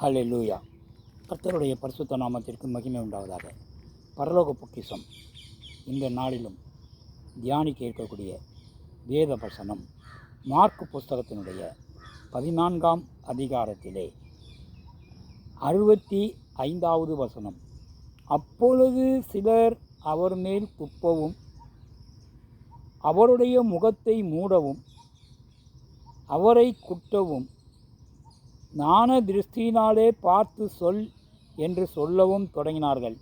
ஹலே லூயா கர்த்தருடைய பரிசுத்த நாமத்திற்கு மகிமை உண்டாவதாக. பரலோக பொக்கிஷம். இந்த நாளிலும் தியானிக்க இருக்கக்கூடிய வேத வசனம் மார்க்கு புஸ்தகத்தினுடைய பதினான்காம் அதிகாரத்திலே அறுபத்தி ஐந்தாவது வசனம். அப்பொழுது சிலர் அவர் மேல் துப்பவும் அவருடைய முகத்தை மூடவும் அவரை குட்டவும் ஞான திருஷ்டியினாலே பார்த்து சொல் என்று சொல்லவும் தொடங்கினார்கள்.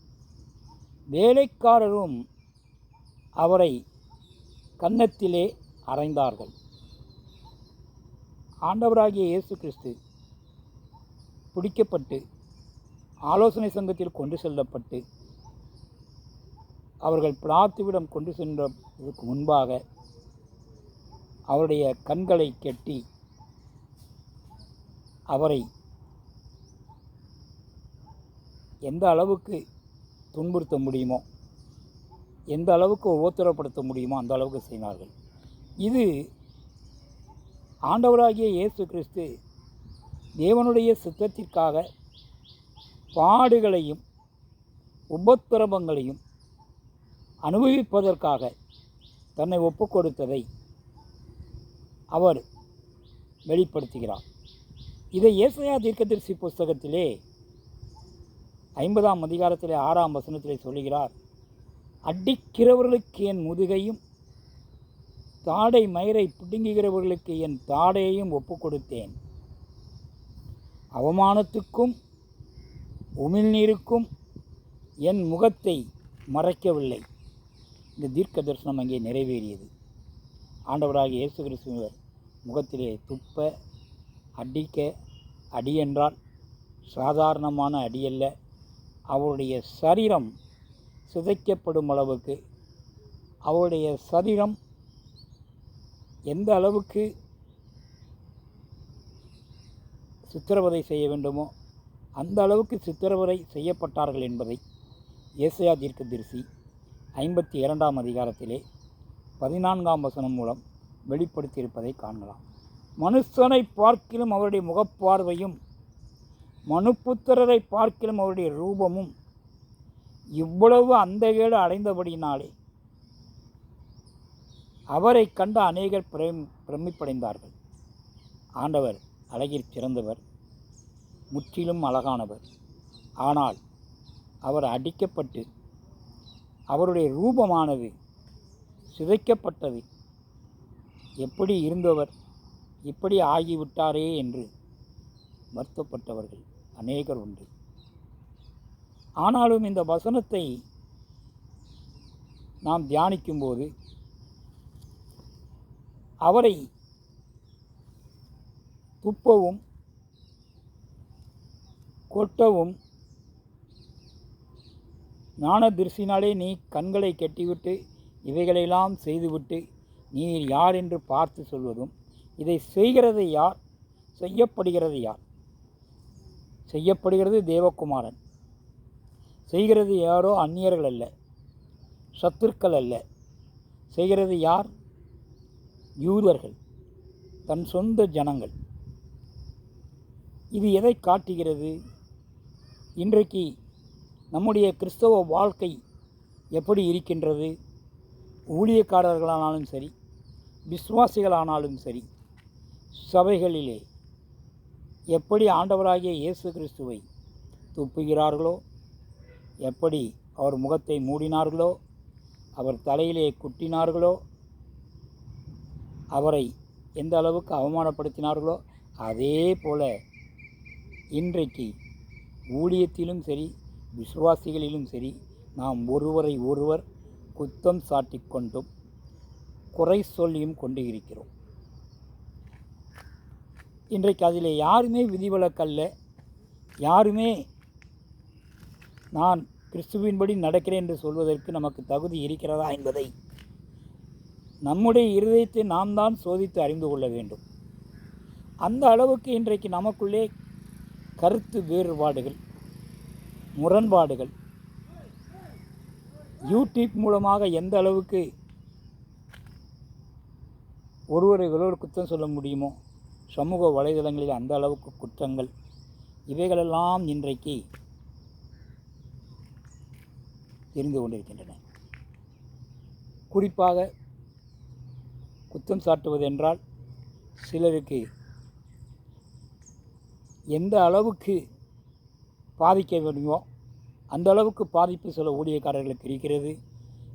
வேலைக்காரரும் அவரை கன்னத்திலே அறைந்தார்கள். ஆண்டவராகிய இயேசு கிறிஸ்து பிடிக்கப்பட்டு ஆலோசனை சங்கத்தில் கொண்டு செல்லப்பட்டு அவர்கள் பிரார்த்திவிடம் கொண்டு சென்றதற்கு முன்பாக அவருடைய கண்களை கெட்டி அவரை எந்த அளவுக்கு துன்புறுத்த முடியுமோ எந்த அளவுக்கு உபத்திரப்படுத்த முடியுமோ அந்த அளவுக்கு செய்தார்கள் இது ஆண்டவராகிய இயேசு கிறிஸ்து தேவனுடைய சித்தத்திற்காக பாடுகளையும் உபத்திரவங்களையும் அனுபவிப்பதற்காக தன்னை ஒப்புக் கொடுத்ததை அவர் வெளிப்படுத்துகிறார். இதை ஏசையா தீர்க்கதரிசி புஸ்தகத்திலே ஐம்பதாம் அதிகாரத்திலே ஆறாம் வசனத்திலே சொல்லுகிறார். அடிக்கிறவர்களுக்கு என் முதுகையும் தாடை மயிரை பிடுங்குகிறவர்களுக்கு என் தாடையையும் ஒப்பு கொடுத்தேன் அவமானத்துக்கும் உமிழ்நீருக்கும் என் முகத்தை மறைக்கவில்லை. இந்த தீர்க்க தரிசனம் அங்கே நிறைவேறியது. ஆண்டவராக இயேசு கிறிஸ்துவர் முகத்திலே துப்ப அடிக்க அடி என்றால் சாதாரணமான அடியல்ல அவருடைய சரீரம் சிதைக்கப்படும் அளவுக்கு அவருடைய சரீரம் எந்த அளவுக்கு சித்திரவதை செய்ய வேண்டுமோ அந்த அளவுக்கு சித்திரவதை செய்யப்பட்டார்கள் என்பதை ஏசையா தீர்க்கதரிசி ஐம்பத்தி இரண்டாம் அதிகாரத்திலே பதினான்காம் வசனம் மூலம் வெளிப்படுத்தியிருப்பதை காணலாம். மனுஷனை பார்க்கிலும் அவருடைய முகப்பார்வையும் மனுப்புத்திரரை பார்க்கிலும் அவருடைய ரூபமும் இவ்வளவு அந்தகேடு அடைந்தபடியினாலே அவரை கண்ட அநேகர் பிரேம் பிரமிப்படைந்தார்கள். ஆண்டவர் அழகிற் சிறந்தவர் முற்றிலும் அழகானவர். ஆனால் அவர் அடிக்கப்பட்டு அவருடைய ரூபமானது சிதைக்கப்பட்டது. எப்படி இருந்தவர்? இப்படி ஆகிவிட்டாரே என்று வருத்தப்பட்டவர்கள் அநேகர் உண்டு. ஆனாலும் இந்த வசனத்தை நாம் தியானிக்கும்போது அவரை துப்பவும் கொட்டவும் ஞான திருஷ்டினாலே நீ கண்களை கட்டிவிட்டு இவைகளெல்லாம் செய்துவிட்டு நீ யார் என்று பார்த்து சொல்வதும் இதை செய்கிறது யார்? செய்யப்படுகிறது யார்? செய்யப்படுகிறது தேவகுமாரன். செய்கிறது யாரோ அந்நியர்கள் அல்ல சத்துருக்கள் அல்ல. செய்கிறது யார்? யூதர்கள் தன் சொந்த ஜனங்கள். இது எதை காட்டுகிறது? இன்றைக்கு நம்முடைய கிறிஸ்தவ வாழ்க்கை எப்படி இருக்கின்றது? ஊழியக்காரர்களானாலும் சரி விசுவாசிகளானாலும் சரி சபைகளிலே எப்படி ஆண்டவராகிய இயேசு கிறிஸ்துவை துப்புகிறார்களோ எப்படி அவர் முகத்தை மூடினார்களோ அவர் தலையிலே குட்டினார்களோ அவரை எந்த அளவுக்கு அவமானப்படுத்தினார்களோ அதே போல இன்றைக்கு ஊழியத்திலும் சரி விசுவாசிகளிலும் சரி நாம் ஒருவரை ஒருவர் குத்தம் சாட்டி கொண்டும் குறை சொல்லியும் கொண்டு இருக்கிறோம். இன்றைக்கு அதில் யாருமே விதிவிலக்கல்ல. யாருமே நான் கிறிஸ்துவின்படி நடக்கிறேன் என்று சொல்வதற்கு நமக்கு தகுதி இருக்கிறதா என்பதை நம்முடைய இருதயத்தை நாம் தான் சோதித்து அறிந்து கொள்ள வேண்டும். அந்த அளவுக்கு இன்றைக்கு நமக்குள்ளே கருத்து வேறுபாடுகள் முரண்பாடுகள் யூடியூப் மூலமாக எந்த அளவுக்கு ஒருவரை குற்றம் சொல்ல முடியுமோ சமூக வலைதளங்களில் அந்த அளவுக்கு குற்றங்கள். இவைகளெல்லாம் இன்றைக்கு தெரிந்து கொண்டிருக்கின்றன. குறிப்பாக குற்றம் சாட்டுவது என்றால் சிலருக்கு எந்த அளவுக்கு பாதிக்க முடியுமோ அந்த அளவுக்கு பாதிப்பு சில ஊழியக்காரர்களுக்கு இருக்கிறது.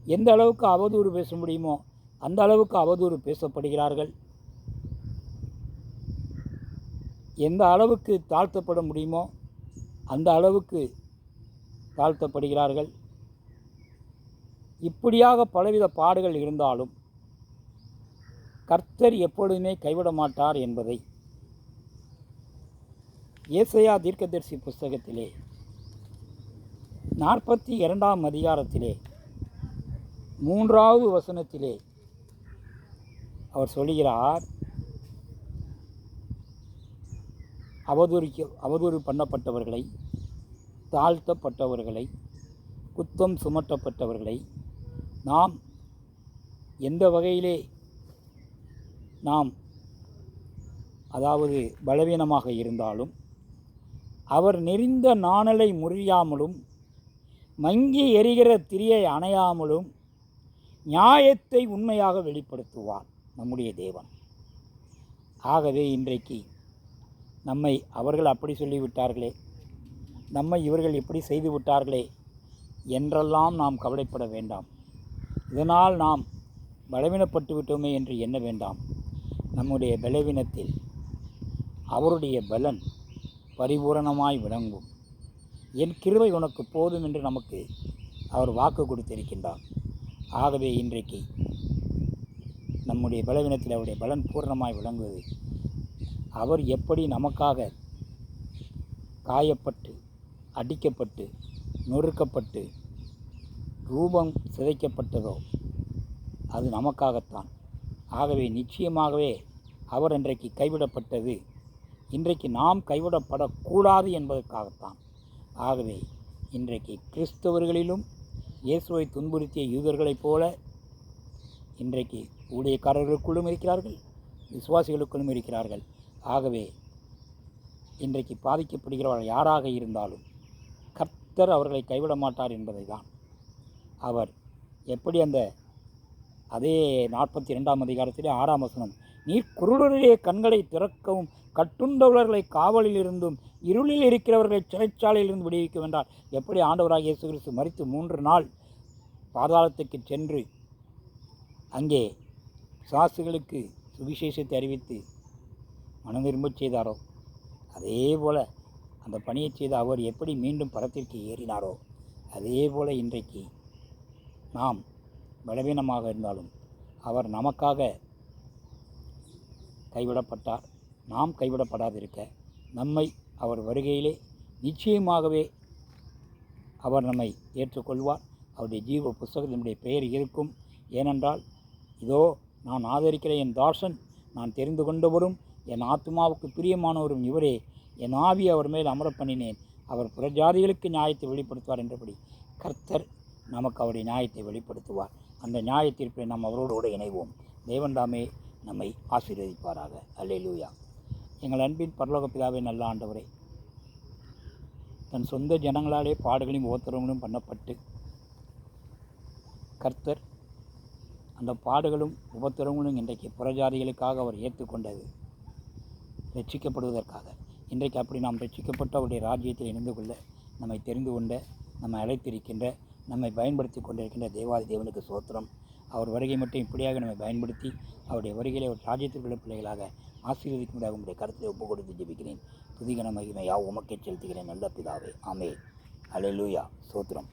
எந்த அளவுக்கு அவதூறு பேச முடியுமோ அந்த அளவுக்கு அவதூறு பேசப்படுகிறார்கள். எந்த அளவுக்கு தாழ்த்தப்பட முடியுமோ அந்த அளவுக்கு தாழ்த்தப்படுகிறார்கள். இப்படியாக பலவித பாடுகள் இருந்தாலும் கர்த்தர் எப்பொழுதுமே கைவிட மாட்டார் என்பதை ஏசையா தீர்க்கதரிசி புஸ்தகத்திலே நாற்பத்தி இரண்டாம் அதிகாரத்திலே மூன்றாவது வசனத்திலே அவர் சொல்கிறார் அவதூறிக்க அவதூறு பண்ணப்பட்டவர்களை தாழ்த்தப்பட்டவர்களை குத்தம் சுமட்டப்பட்டவர்களை நாம் எந்த வகையிலே நாம் அதாவது பலவீனமாக இருந்தாலும் அவர் நெறிந்த நாணலை முறியாமலும் மங்கி எரிகிற திரியை அணையாமலும் நியாயத்தை உண்மையாக வெளிப்படுத்துவார் நம்முடைய தேவன். ஆகவே இன்றைக்கு நம்மை அவர்கள் அப்படி சொல்லிவிட்டார்களே. நம்மை இவர்கள் இப்படி செய்து விட்டார்களே என்றெல்லாம் நாம் கவலைப்பட வேண்டாம். இதனால் நாம் பலவீனப்பட்டு விட்டோமே என்று எண்ண வேண்டாம். நம்முடைய பலவீனத்தில் அவருடைய பலன் பரிபூரணமாய் விளங்கும். என் கிருவை உனக்கு போதும் என்று நமக்கு அவர் வாக்கு கொடுத்திருக்கின்றார். ஆகவே இன்றைக்கு நம்முடைய பலவீனத்தில் அவருடைய பலன் பூரணமாய் விளங்குவது அவர் எப்படி நமக்காக காயப்பட்டு அடிக்கப்பட்டு நொறுக்கப்பட்டு ரூபம் சிதைக்கப்பட்டதோ அது நமக்காகத்தான். ஆகவே நிச்சயமாகவே அவர் இன்றைக்கு கைவிடப்பட்டது. இன்றைக்கு நாம் கைவிடப்படக்கூடாது என்பதற்காகத்தான். ஆகவே இன்றைக்கு கிறிஸ்தவர்களிலும் இயேசுவை துன்புறுத்திய யூதர்களைப் போல இன்றைக்கு ஊழியக்காரர்களுக்குள்ளும் இருக்கிறார்கள் விசுவாசிகளுக்குள்ளும் இருக்கிறார்கள். ஆகவே இன்றைக்கு பாதிக்கப்படுகிறவர்கள் யாராக இருந்தாலும் கர்த்தர் அவர்களை கைவிட மாட்டார் என்பதை தான் அவர் எப்படி அந்த அதே நாற்பத்தி ரெண்டாம் அதிகாரத்திலே ஆறாம் வசனம் நீர் குருடருடைய கண்களை திறக்கவும் கட்டுண்டவர்களை காவலில் இருந்தும் இருளில் இருக்கிறவர்களை சிறைச்சாலையிலிருந்து விடுவிக்க என்றால் எப்படி ஆண்டவராக இயேசு கிறிஸ்து மறித்து மூன்று நாள் பாதாளத்துக்கு சென்று அங்கே சாசுகளுக்கு சுவிசேஷத்தை அறிவித்து மனம் விரும்பச் செய்தாரோ? அதே போல் அந்த பணியை செய்த அவர் எப்படி மீண்டும் படத்திற்கு ஏறினாரோ? அதே போல் இன்றைக்கு நாம் பலவீனமாக இருந்தாலும் அவர் நமக்காக கைவிடப்பட்டார். நாம் கைவிடப்படாதிருக்க நம்மை அவர் வருகையிலே நிச்சயமாகவே அவர் நம்மை ஏற்றுக்கொள்வார். அவருடைய ஜீவ புஸ்தகத்தினுடைய பெயர் இருக்கும். ஏனென்றால் இதோ நான் ஆதரிக்கிற என் தாசன் நான் தெரிந்து கொண்டவரும் என் ஆத்மாவுக்கு பிரியமானவரும் இவரே. என் ஆவி அவர் மேல் அமர பண்ணினேன். அவர் புறஜாதிகளுக்கு நியாயத்தை வெளிப்படுத்துவார் என்றபடி கர்த்தர் நமக்கு அவருடைய நியாயத்தை வெளிப்படுத்துவார். அந்த நியாய நாம் அவரோடு இணைவோம். தேவன்தாமே நம்மை ஆசீர்வதிப்பாராக. அல்லேலூயா. எங்கள் அன்பின் பரலோக பிதாவை நல்ல ஆண்டவரே. தன் சொந்த ஜனங்களாலே பாடுகளையும் ஓத்திரங்களும் பண்ணப்பட்டு கர்த்தர் அந்த பாடுகளும் உபத்திரங்களும் இன்றைக்கு புறஜாதிகளுக்காக அவர் ஏற்றுக்கொண்டது. ரட்சிக்கப்படுவதற்காக. இன்றைக்கு அப்படி நாம் ரட்சிக்கப்பட்டு அவருடைய ராஜ்யத்தில் இணைந்து கொள்ள நம்மை தெரிந்து கொண்ட நம்மை அழைத்திருக்கின்ற நம்மை பயன்படுத்தி கொண்டிருக்கின்ற தேவாதி தேவனுக்கு சோத்திரம். அவர் வருகை மட்டும் இப்படியாக நம்மை பயன்படுத்தி அவருடைய வருகையில் ஒரு ராஜ்யத்திற்குள்ள பிள்ளைகளாக ஆசீர்வதிக்கும்படியாக உங்களுடைய கருத்தை ஒப்புக் கொடுத்து ஜெபிக்கிறேன். துதிகன மகிமையாக உமக்கே செலுத்துகிறேன். நல்ல பிதாவே. ஆமே அலையலூயா சோத்திரம்.